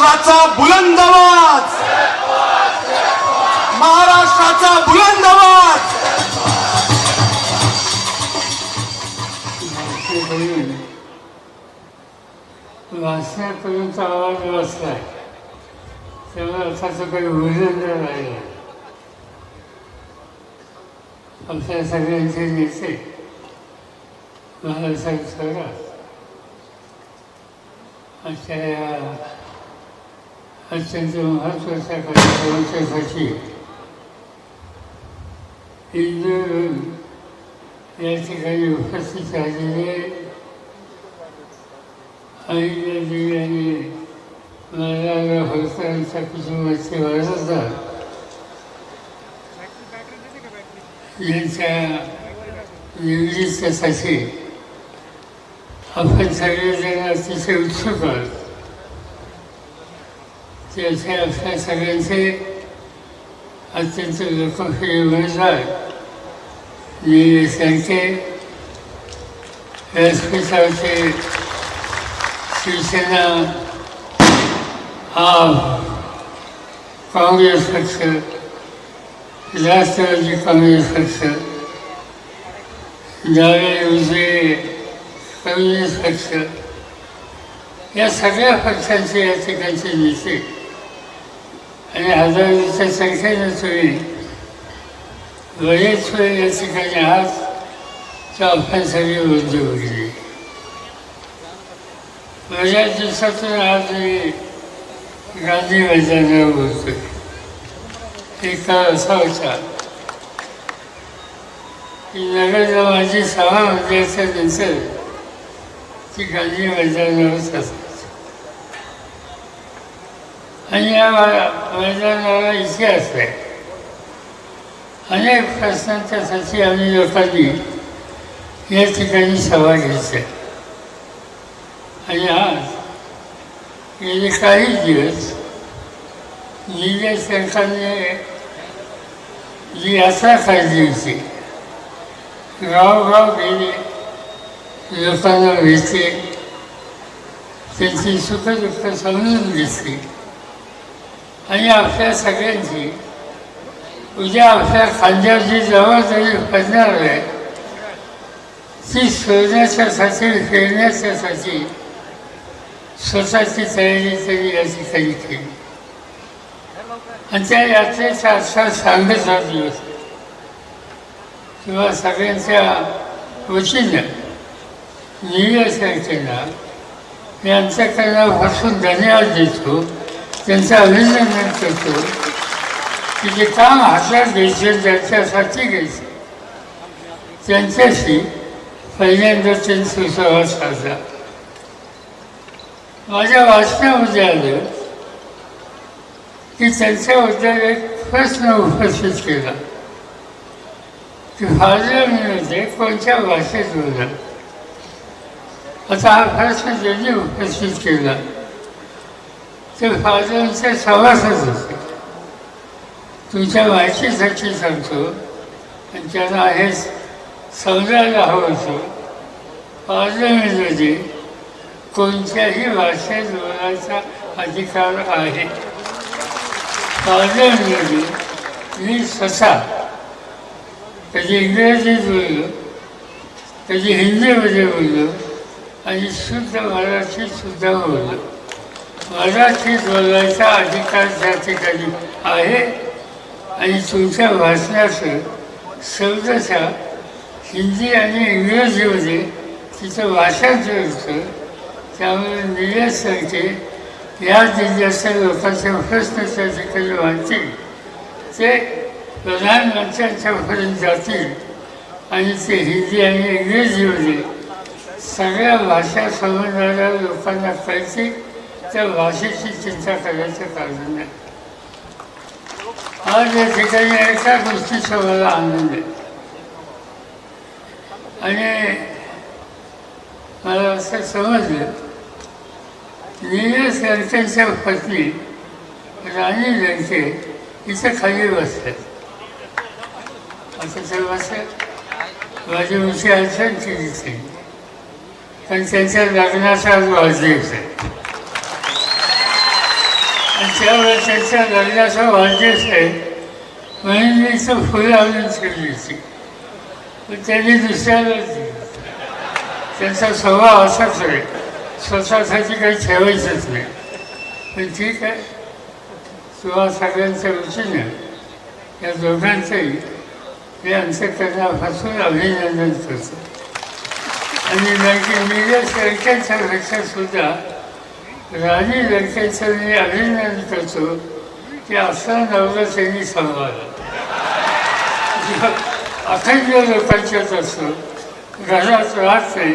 महाराष्ट्राचा बुलंद आवाज महाराष्ट्राचा बुलंद आवाज वाचण्यापर्यंत आवाज वाचलाय तेव्हा अर्थाचं काही उल्लेख राहिलं आमच्या सगळ्यांचे नेते महाराज साहेब आजच्या या अत्यंत महत्त्वाच्या कार्यक्रमाच्यासाठी इंदूर या ठिकाणी उपस्थित झालेले आईला दिल्याने मला भक्तांच्या कुटुंबाचे वारसदार यांच्या निवडीसाठी आपण सगळेजण अतिशय उत्सुक आहोत। त्याचे आपल्या सगळ्यांचे अत्यंत लोकप्रिय उमेदवार मी त्यांचे व्यासपीठावरचे शिवसेना आप काँग्रेस पक्ष राष्ट्रवादी काँग्रेस पक्ष डावे उजवे कम्युनिस्ट पक्ष या सगळ्या पक्षांचे या ठिकाणचे नेते आणि हजारीच्या संख्येच्या तुम्ही बरेच वेळ या ठिकाणी आहात तर आपण सगळे उद्योग गेले बऱ्याच दिवसातून आज मी गांधी मैदानावर बोलतो एक काळ असा होता की नगरला माझी सहा वाजल्याच्या नंतर ती गांधी मैदानावरच असते. आणि या मा- मैदानाला इतिहास आहे अनेक प्रश्नांच्यासाठी आम्ही लोकांनी या ठिकाणी सभा घ्यायच्या आणि आज गेले काही दिवस नीले सरकारने जी यात्रा काढली होती गावगाव गेले लोकांना भेटले त्यांची सुखदुःख समजून घेतली. आणि आपल्या सगळ्यांची. उद्या आपल्या खांद्याची जी जबाबदारी पडणार आहे. ती शोधण्याच्यासाठी फेरण्याच्यासाठी स्वतःची तयारी तरी या ठिकाणी केली आणि त्या यात्रेचा असा सांगत दिवस. किंवा सगळ्यांच्या वतीनं नियोजकांना मी अंतकरणापासून धन्यवाद देतो. त्यांचं अभिनंदन करतो की जे काम हातात घ्यायचे ज्याच्यासाठी घ्यायचे. त्यांच्याशी पहिल्यांदा त्यांनी सुसंवाद साधला. माझ्या वाचनामध्ये आलं की त्यांच्याबद्दल एक प्रश्न उपस्थित केला. की फादरमध्ये कोणत्या भाषेत बोला आता हा प्रश्न त्यांनी उपस्थित केला ते फादरांचे सभासद असते तुमच्या वाचीसाठी सांगतो. आणि त्यांना हे समजायला हवं होतं. पार्लमेंटमध्ये कोणत्याही भाषेत बोलायचा अधिकार आहे. पार्लमेंटमध्ये मी स्वतः कधी इंग्रजीत बोललो कधी हिंदीमध्ये बोललो आणि शुद्ध मराठीत सुद्धा बोललो. मराठीत बोलायचा अधिकार त्या ठिकाणी आहे? आणि तुमच्या भाषणाचं शब्दशा हिंदी आणि इंग्रजीमध्ये तिचं भाषांतर होतं त्यामुळे निलेश सांगते या जिल्ह्याच्या लोकांचे प्रश्न त्या ठिकाणी वाढतील. ते प्रधानमंत्र्यांच्यापर्यंत जातील. आणि ते हिंदी आणि इंग्रजीमध्ये सगळ्या भाषा समजणाऱ्या लोकांना कळतील. त्या भाषेची चिंता करायचं कारण नाही आज या ठिकाणी एका गोष्टीचा मला आनंद आहे. आणि मला असं समजलं नीरज लंकेंच्या पत्नी राणी लंके इथं खाली बसतात असं ते बसतात माझी उंची अडचण केली त्यांनी पण त्यांच्या लग्नाचा आज वाढदिवस आहे. आणि त्यावेळेस लग्नाचा वाढदिवस आहे. म्हणून मी इथं फुलं आणून ठेवली होती पण त्यांनी दुसऱ्याला त्यांचा स्वभाव असाच आहे. स्वतःसाठी काही ठेवायचंच नाही. पण ठीक आहे. तुम्हा सगळ्यांच्या रुचीनं या दोघांचंही हे अंतकरणापासून अभिनंदन करतो. आणि नक्की मीडिया सरकारच्या पेक्षा राणी लडक्यांचं मी अभिनंदन करतो की असा नवरा त्यांनी सांभाळला. अखंड लोकांच्यात असतो घरात राहत नाही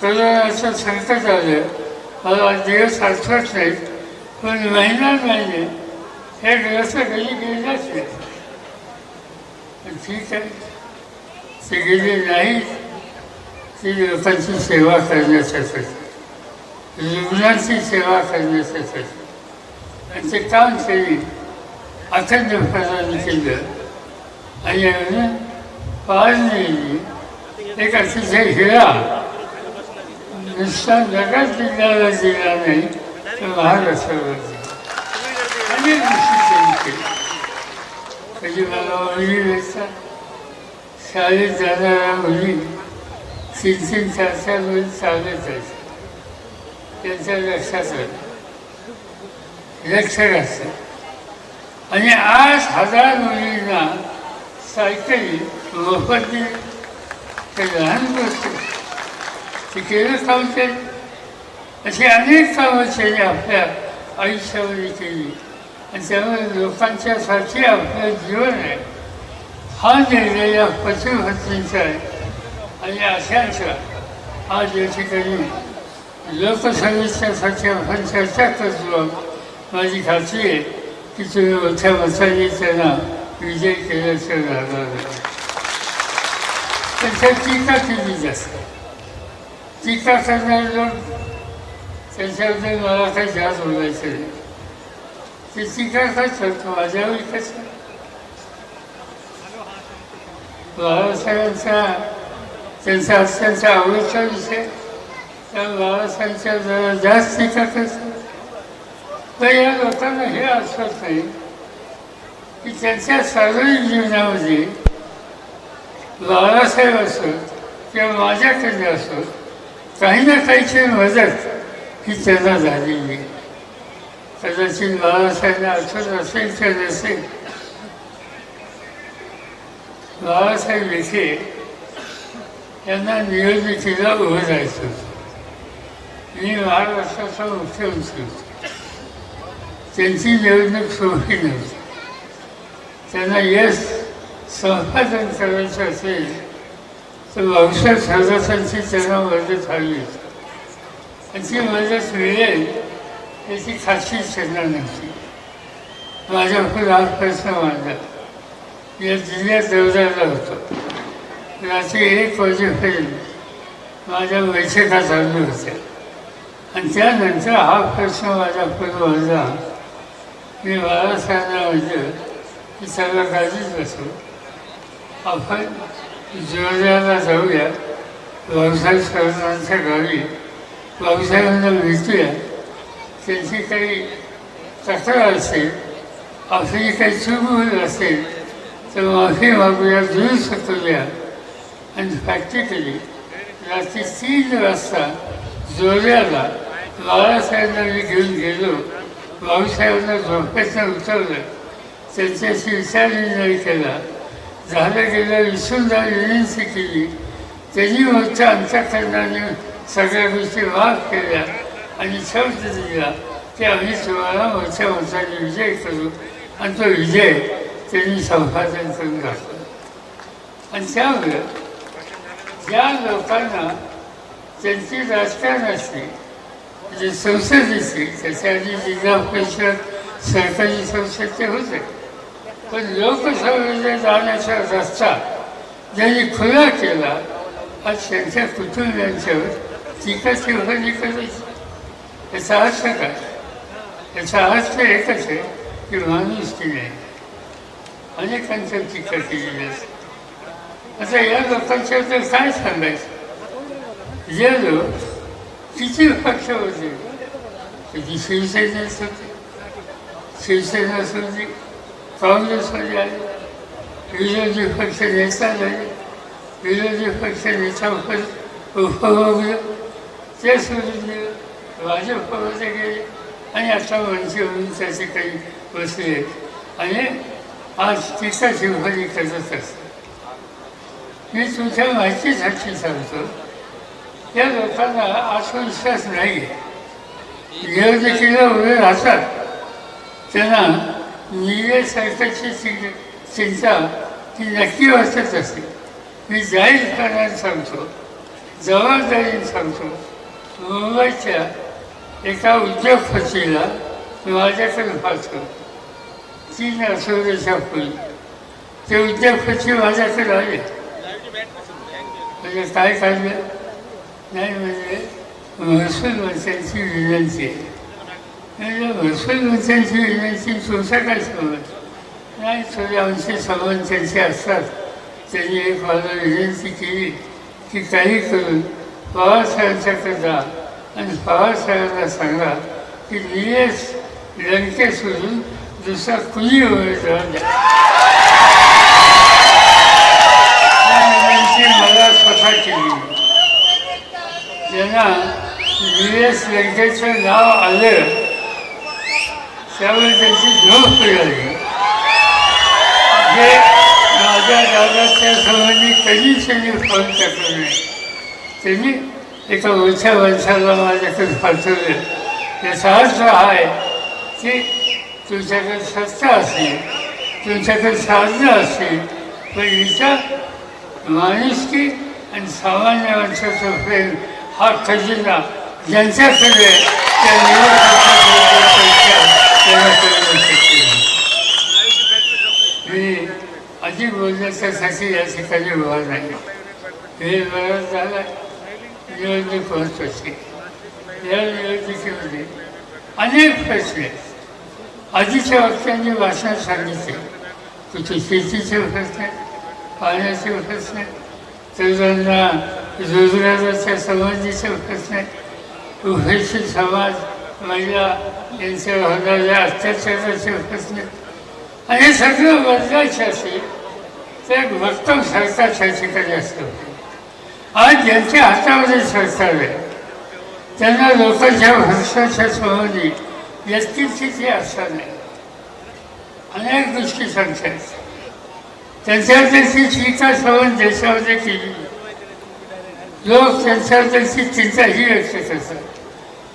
करोनाचं संकट आलं मला दिवस आठवत नाही पण महिना महिने हे दिवस कधी गेलाच नाही. ठीक आहे ते गेले नाही ती लोकांची सेवा करण्यासाठी. म्हणजे रुग्णांची सेवा करण्यासाठी आणि ते काम त्यांनी अखंडपणाने केलं. आणि अजून पाळणी एक अतिशय हिरा. नुसता जगात जिल्ह्याला दिला नाही तर महाराष्ट्राला दिला अनेक गोष्टी त्यांनी केल्या कधी मला मुली भेटतात शाळेत जाणाऱ्या मुली तीन तीन चार चार मुली चालत जायचं. त्यांच्या लक्षात आलं लक्ष असतं. आणि आज हजार मुलींना सायकली मोफत दिली ते लहान गोष्ट ते केलं काम अशी अनेक कामं त्यांनी आपल्या आयुष्यामध्ये केली. आणि त्यामुळे लोकांच्यासाठी आपलं जीवन आहे. हा निर्णय या पशुभक्तींचा आहे. आणि अशांचा आज या ठिकाणी लोकसाहित्यासाठी आपण चर्चा करतो. माझी खात्री आहे की तुम्ही मोठ्या मताने त्यांना विजय केल्याचं राहणार नाही. त्यांच्या टीका केली जास्त. टीका करणारे लोक त्यांच्याबद्दल मला काही जास्त बोलायचं नाही. ते टीका करतात माझ्यावर कसं? बाळासाहेबांचा त्यांचा अत्यंत आवडीचा विषय. त्या बाबासाहेबांच्या जरा जास्त टीका तर या लोकांना हे आठवत नाही की त्यांच्या सार्वजनिक जीवनामध्ये बाळासाहेब असत किंवा माझ्याकडे असत काही ना काहीची मदत ही त्यांना झालेली आहे. कदाचित बाळासाहेबांना आठवत असेल तर नसेल. बाळासाहेब विखे यांना निवडणुकीला उभं जायचं होतं. मी वर्षाचा मुख्यमंत्री होतो त्यांची निवडणूक सोपी नव्हती. त्यांना यश संपादन करायचं असेल तर भाऊसाहेब सदस्यांची त्यांना मदत हवी होती आणि ती मदत मिळेल याची खात्री त्यांना नव्हती. माझ्या खूप हा प्रश्न मांडला. या जिल्ह्यात दौऱ्याला होतो. रात्री एक वाजेपर्यंत माझ्या बैठका चालू होत्या. आणि त्यानंतर हा प्रश्न माझ्या पूर्व होता मी बाळासाहेबांना म्हटलं की सगळं गाडीत बसू आपण जोरदारला जाऊया भाऊसाहेब साहेबांच्या गावी भाऊसाहेबांना भेटूया. त्यांची काही तक्रार असेल आपली काही चूक होत असेल तर माफी मागूया दुरुस्त करूया आणि प्रॅक्टिकली रात्री तीन वाजता जोऱ्याला बाळासाहेबांना मी घेऊन गेलो. भाऊसाहेबांना झोपेचं उतरलं. त्यांच्याशी विचारविनिमय केला. झालं गेलं विसरून विनंती केली. त्यांनी मोठ्या अंतकरणाने सगळ्या गोष्टी माफ केल्या आणि शब्द दिला की आम्ही तुम्हाला मोठ्या मोठ्याने विजय करू. आणि तो विजय त्यांनी संपादन करून घातला आणि त्यामुळं ज्या लोकांना त्यांची राजकारणाची जी संसदेची त्याच्या आधी जिल्हा परिषद सरकारी संसद होते पण लोकसभेला जाण्याचा रस्ता ज्यांनी खुला केला आज त्यांच्या कुटुंबियांच्यावर टीका टिप्पणी करायची याचा अर्थ काय याचा अर्थ एकच आहे की माणूस की नाही अनेकांच्या टीका केलेली असते आता या लोकांच्याबद्दल काय सांगायचं जे लोक किती पक्ष होते कधी शिवसेनेत होते शिवसेना असू दे काँग्रेस मध्ये आले विरोधी पक्ष नेता झाले विरोधी पक्ष नेता उपभोगलं ते सोडून दिलं भाजपमध्ये गेले आणि आता मंत्रीवरून त्याचे काही बसले आणि आज तिचा शिवहारी करत असतात मी तुझ्या माहितीसाठी सांगतो त्या लोकांना आत्मविश्वास नाही आहे उभे राहतात त्यांना निय सरकारची चि- चिंता ती नक्की वाचत असते. मी जाहीर करायला सांगतो जबाबदारीने सांगतो मुंबईच्या एका उद्योगपतीला माझ्याकडे पाठवलं तीन आठवड्याच्या पूर्वी ते उद्योगपती माझ्याकडे आले. म्हणजे काय काढलं नाही म्हणजे महसूल मंत्र्यांची विनंती आहे. महसूल मंत्र्यांची विनंती तुमचा काय संबंध नाही थोडे आमचे संबंध त्यांचे असतात. त्यांनी एक मला विनंती केली की काही करून पवारसाहेबांच्याकडे जा आणि पवारसाहेबांना सांगा की निलेश लंके सोडून दुसरा कुणी उमेदवार द्या विनंती मला स्वतः केली. ज्यांना एस लंकेचं नाव आलं त्यामुळे त्यांची झोप मिळाली जे माझ्या दादाच्या संबंधी कधीच त्यांनी फोन टाकला नाही. त्यांनी एका मोठ्या माणसाला माझ्याकडे पाठवलं. याचा अर्थ आहे की तुमच्याकडे सत्ता असेल तुमच्याकडे साधनं असेल पण इथं माणुसकी आणि सामान्य माणसाचं प्रेम हा खजिना ज्यांच्याकडे त्या निवडणुकीच्या मी अधिक बोलण्याच्यासाठी या ठिकाणी उभा नाही हे बरं झालं निवडणूक होत होती या निवडणुकीमध्ये अनेक प्रश्न आधीच्या वक्त्यांनी भाषणात सांगितले कुठे शेतीचे प्रश्न पाण्याचे प्रश्न तरुणांना रोजगाराचा संबंधीचे प्रश्न आहेत उभयशील समाज महिला यांच्या होणाऱ्या अत्याचाराचे प्रश्न आणि सगळं बदलायचे असेल तर एक भक्कम सरकार त्या ठिकाणी असतं आज ज्यांच्या हातामध्ये सरकार आहे त्यांना लोकांच्या भविष्याच्या संबंधी व्यक्तिस्थिती असणार नाही. अनेक गोष्टी सांगतात. त्यांच्याबद्दलची टीका संबंध देशामध्ये केली. लोक त्यांची चिंता ही व्यक्त असतात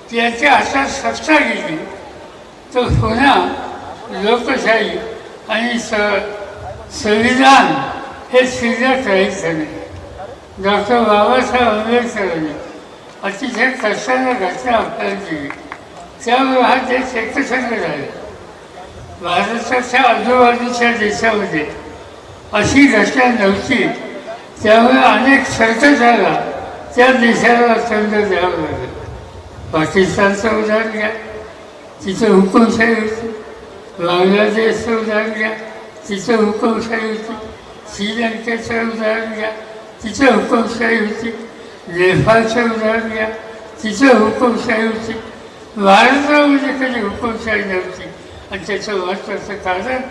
की यांच्या सत्ता गेली. तर पुन्हा लोकशाही आणि स संविधान हे शिल्लक राहायचं नाही डॉक्टर बाबासाहेब आंबेडकरांनी अतिशय कष्टानं घटना आपल्याला दिली त्यामुळे हा देश एकसंघ झाला. भारताच्या आजूबाजूच्या देशामध्ये अशी घटना नव्हती. त्यामुळे अनेक शर्त झाला त्या देशाला अत्यंत द्यावं लागलं. पाकिस्तानचं उदाहरण घ्या. तिथं हुकुमशाही होती. बांगलादेशचं उदाहरण घ्या. तिथं हुकुमशाही होती. श्रीलंकेचं उदाहरण घ्या. तिथं हुकुमशाही होती. नेपाळचं उदाहरण घ्या. तिथं हुकुमशाही होती. भारतामध्ये कधी हुकुमशाही नव्हती. आणि त्याचं महत्त्वाचं कारण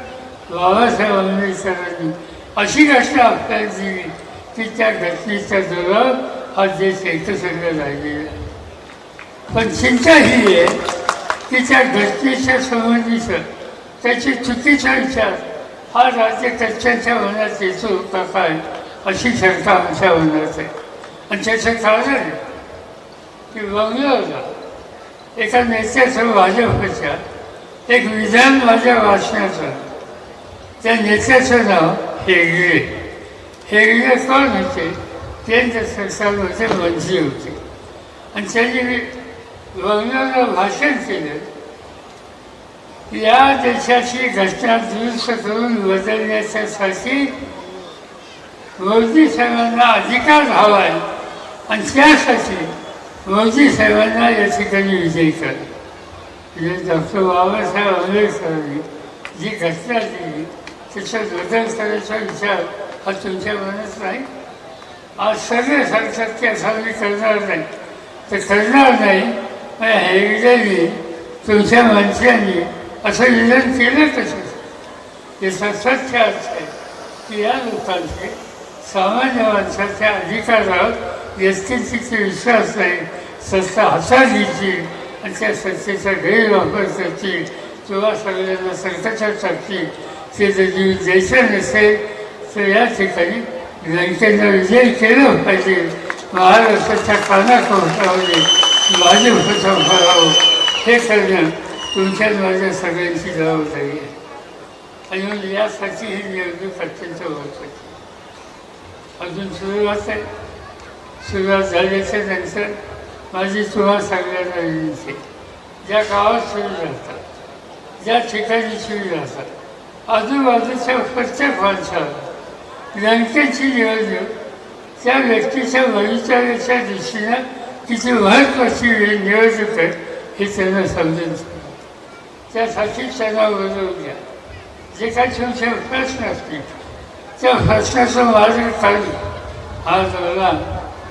बाबासाहेब आंबेडकरांनी अशी घटना आपल्याला दिली की त्या घटनेचा जोरावर हा जे चैत्र सगळं आहे. पण चिंता ही आहे की त्या घटनेच्या संबंधीचं त्याचे चुकीचा विचार हा राज्यकर्त्यांच्या मनात येतो होता काय अशी शंका आमच्या मनात आहे. आणि त्याचं कारण की बंगलोरला एका नेत्याचं भाजपच्या एक विधान माझ्या वाचण्याचं. त्या नेत्याचं नाव हेगडे. हेगडे कोण होते? ते सरकारमध्ये मंत्री होते. आणि त्यांनी बंगलोरला भाषण केलं. या देशाची घटना दुरुस्त करून बदलण्याच्यासाठी मोदी साहेबांना अधिकार हवा आहे. आणि त्यासाठी मोदी साहेबांना या ठिकाणी विजयी करा. म्हणजे डॉक्टर बाबासाहेब आंबेडकरांनी जी घटना दिली त्याचा बदल करायचा विचार हा तुमच्या मनात नाही आश्चर्य सगळे सांगतात की असं मी करणार नाही. तर करणार नाही पण हेगडेनी तुमच्या मंत्र्यांनी असं विधान केलं तसंच. याचा सत्य अर्थ आहे की या लोकांचे सामान्य माणसाच्या अधिकारावर व्यस्थितीचे विश्वास नाही सत्ता हाताळीची आणि त्या सत्तेचा गैरवापर करतील किंवा सगळ्यांना संकटात टाकतील ते जर जीव द्यायचं नसेल तर या ठिकाणी लंकेचा विजय केलं पाहिजे महाराष्ट्राच्या कानाकोपऱ्यामध्ये भाजपचा भराव हे करणं तुमच्या माझ्या सगळ्यांची जबाबदारी आहे आणि मग यासाठी ही निवडणूक अत्यंत महत्त्वाची अजून सुरुवात आहे सुरुवात झाल्याच्यानंतर माझी तुम्हा सगळ्यांना विनंती ज्या गावात सुरू राहतात ज्या ठिकाणी सुरू राहतात आजूबाजूच्या प्रत्येक माणसाला बँकेची निवडणूक त्या व्यक्तीच्या भवितव्याच्या दृष्टीनं किती महत्त्वाची निवडणूक आहे हे त्यांना समजून त्यासाठी त्यांना बोलवून घ्या जे काही तुमचे प्रश्न असतील त्या प्रश्नाचं मार्ग काढून आज मला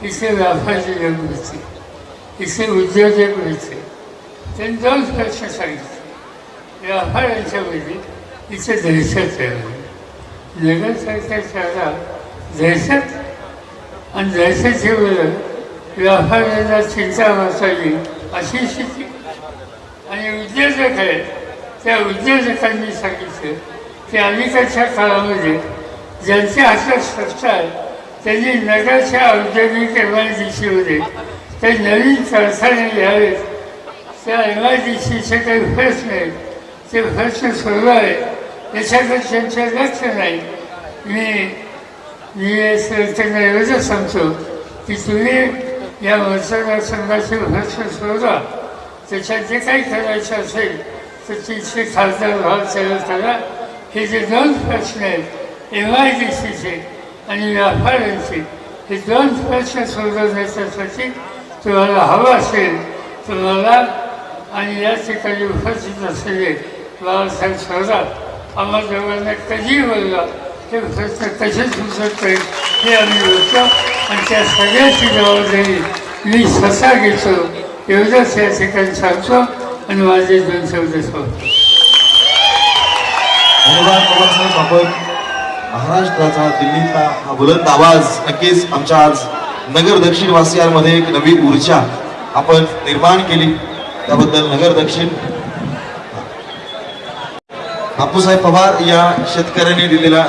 इथे व्यापारी लोक होते इथे उद्योजक मिळते त्यांनी दोन प्रश्न सांगितले. व्यापाऱ्यांच्या मध्ये इथे दहशत आहे. नगरसारख्या शहरात दहशत आणि दहशतीमुळे व्यापाऱ्यांना चिंता नसावी अशी स्थिती. आणि उद्योजक आहेत. त्या उद्योजकांनी सांगितलं की अलीकडच्या काळामध्ये ज्यांचे हातात स्पष्ट आहे त्यांनी नगरच्या औद्योगिक एम आय डी सीमध्ये ते नवीन कारखाने घ्यावेत त्या एम आय डी सीचे काही प्रश्न आहेत. ते प्रश्न आहेत. याच्याकडे त्यांचं लक्ष नाही मी मी त्यांना एवढंच सांगतो की तुम्ही या मतदारसंघाचे प्रश्न शोधा त्याच्यात जे काही करायचं असेल तर तिथले खासदार भाव त्याला करा. हे जे दोन प्रश्न आहेत एम आय डी सीचे आणि व्यापाऱ्यांचे हे दोन प्रश्न सोडवण्याच्यासाठी तुम्हाला हवं असेल तर मला आणि या ठिकाणी उपस्थित असलेले बाबासाहेब सोडा. आम्हाला दोघांना कधी बोलला ते प्रश्न कसे सुचत नाही हे आम्ही बोलतो आणि त्या सगळ्याची जबाबदारी मी स्वतः घेतो. एवढंच या ठिकाणी सांगतो आणि माझे दोन शब्द सांगतो धन्यवाद आपण महाराष्ट्राचा दिल्लीतला हा बुलंद आवाज नक्कीच आमच्या आज नगर दक्षिण वासियांमध्ये एक नवी ऊर्जा आपण निर्माण केली. त्याबद्दल नगर दक्षिण बापूसाहेब पवार या शेतकऱ्यांनी दिलेला